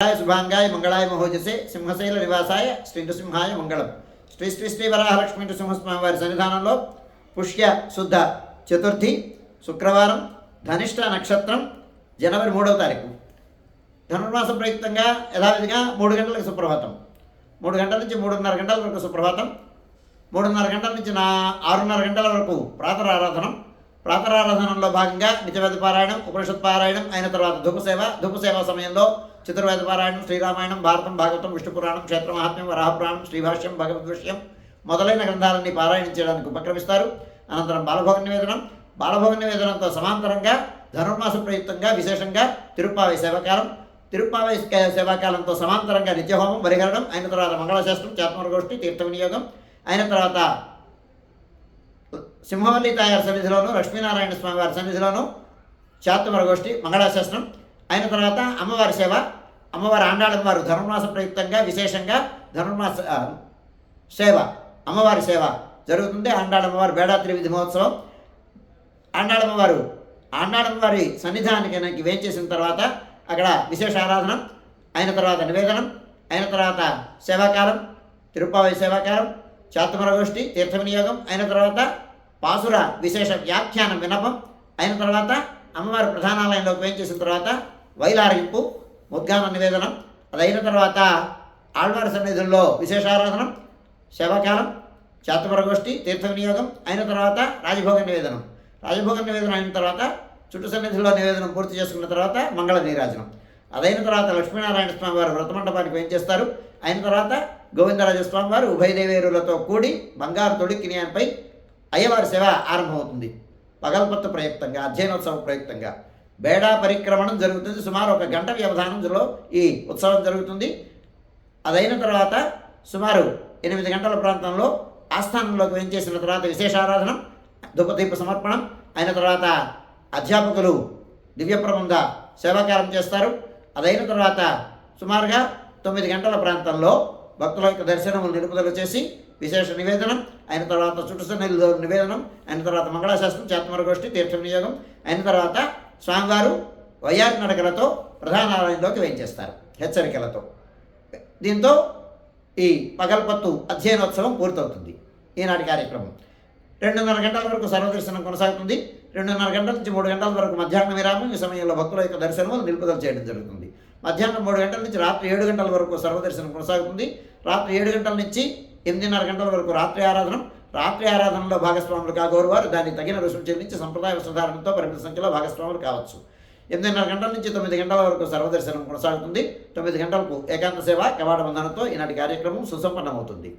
మంగళాయ శుభాంగాయ మంగళాయ మహోజసే సింహశైల నివాసాయ శ్రీ నృసింహాయ మంగళం శ్రీ శ్రీ శ్రీ వరాహలక్ష్మి నృసింహస్వామి వారి సన్నిధానంలో పుష్య శుద్ధ చతుర్థి శుక్రవారం ధనిష్ట నక్షత్రం జనవరి మూడవ తారీఖు. ధనుర్మాస ప్రయుక్తంగా యథావిధిగా మూడు గంటలకు సుప్రభాతం. మూడు గంటల నుంచి మూడున్నర గంటల వరకు సుప్రభాతం. మూడున్నర గంటల నుంచి నా ఆరున్నర గంటల వరకు ప్రాతరారాధనం. ప్రాతరారాధనంలో భాగంగా నిత్యవేద పారాయణం ఉపనిషత్ పారాయణం అయిన తర్వాత ధూపసేవ ధూపసేవ సమయంలో చతుర్వేద పారాయణం శ్రీరామాయణం భారతం భాగవతం విష్ణు పురాణం క్షేత్ర మహాత్మ్యం వరాహపురాణం శ్రీభాష్యం భగవద్విషయం మొదలైన గ్రంథాలన్నీ పారాయణం చేయడానికి ఉపక్రమిస్తారు. అనంతరం బాలభోగ నివేదనం. బాలభోగ నివేదనంతో సమాంతరంగా ధనుర్మాస ప్రయుక్తంగా విశేషంగా తిరుప్పావి సేవకాలం. తిరుప్పావి సేవాకాలంతో సమాంతరంగా నిత్యహోమం వరిహరణం అయిన తర్వాత మంగళశాస్త్రం చాత్మరగోష్ఠి తీర్థ వినియోగం అయిన తర్వాత సింహవల్లి తాయారు సన్నిధిలోను లక్ష్మీనారాయణ స్వామి వారి సన్నిధిలోను చాతుమర గోష్ఠి మంగళాశాస్త్రం అయిన తర్వాత అమ్మవారి సేవ అమ్మవారి ఆండాళం వారు ధనుర్మాస ప్రయుక్తంగా విశేషంగా ధనుర్మాస సేవ అమ్మవారి సేవ జరుగుతుంది. ఆండాళమ్మవారి బేడాత్రి విధి మహోత్సవం. ఆండాళమ్మవారు ఆండాళమ్మవారి సన్నిధానానికి వేచేసిన తర్వాత అక్కడ విశేష ఆరాధన అయిన తర్వాత నివేదనం అయిన తర్వాత సేవాకాలం తిరుపావళి సేవాకాలం చాతుమర గోష్ఠి తీర్థ వినియోగం అయిన తర్వాత పాసుర విశేష వ్యాఖ్యానం వినపం అయిన తర్వాత అమ్మవారి ప్రధానాలయంలోకి వేయించేసిన తర్వాత వైలారింపు ముద్గాన నివేదనం. అది అయిన తర్వాత ఆళ్వారి సన్నిధుల్లో విశేషారాధనం శవకాలం చాతుమర తీర్థ వినియోగం. అయిన తర్వాత రాజభోగ నివేదనం. రాజభోగ నివేదనం అయిన తర్వాత చుట్టు సన్నిధిలో నివేదనం పూర్తి చేసుకున్న తర్వాత మంగళ నీరాజనం అదైన తర్వాత లక్ష్మీనారాయణ స్వామి వారు వ్రతమండపానికి వేయించేస్తారు అయిన తర్వాత గోవిందరాజ స్వామి వారు ఉభయదేవేరులతో కూడి బంగారు తొడిక్కినియాన్పై అయ్యవారి సేవ ఆరంభమవుతుంది. పగల్పత్తు ప్రయుక్తంగా అధ్యయనోత్సవ ప్రయుక్తంగా. బేడా పరిక్రమణం జరుగుతుంది సుమారు ఒక గంట వ్యవధానంలో ఈ ఉత్సవం జరుగుతుంది. అదైన తర్వాత సుమారు ఎనిమిది గంటల ప్రాంతంలో ఆస్థానంలోకి వేంచేసిన తర్వాత విశేషారాధనం దుపదీప సమర్పణం అయిన తర్వాత అధ్యాపకులు దివ్య ప్రబంధ సేవాకారం చేస్తారు. అదైన తర్వాత సుమారుగా తొమ్మిది గంటల ప్రాంతంలో భక్తుల యొక్క దర్శనములు నిలుపుదల చేసి విశేష నివేదనం అయిన తర్వాత చుట్టుసన్నిధిలో నివేదనం అయిన తర్వాత మంగళాశాస్త్రం చేతమర గోష్ఠి తీర్థ వినియోగం అయిన తర్వాత స్వామివారు వైఆర్ నడకలతో ప్రధాన ఆలయంలోకి వేయించేస్తారు హెచ్చరికలతో. దీంతో ఈ పగల్పత్తు అధ్యయనోత్సవం పూర్తవుతుంది ఈనాటి కార్యక్రమం. రెండున్నర గంటల వరకు సర్వదర్శనం కొనసాగుతుంది రెండున్నర గంటల నుంచి మూడు గంటల వరకు మధ్యాహ్న విరామం ఈ సమయంలో భక్తుల యొక్క దర్శనము నిలుపుదల చేయడం జరుగుతుంది. మధ్యాహ్నం మూడు గంటల నుంచి రాత్రి ఏడు గంటల వరకు సర్వదర్శనం కొనసాగుతుంది. రాత్రి ఏడు గంటల నుంచి ఎనిమిదిన్నర గంటల వరకు రాత్రి ఆరాధన. రాత్రి ఆరాధనలో భాగస్వాములు కాగోరు వారు దానికి తగిన రుసుము చెల్లించి సంప్రదాయ వస్త్రధారణతో పరిమిత సంఖ్యలో భాగస్వాములు కావచ్చు. ఎనిమిదిన్నర గంటల నుంచి తొమ్మిది గంటల వరకు సర్వదర్శనం కొనసాగుతుంది. తొమ్మిది గంటలకు ఏకాంత సేవ కవాడ బంధనంతో ఈనాటి కార్యక్రమం సుసంపన్నమవుతుంది.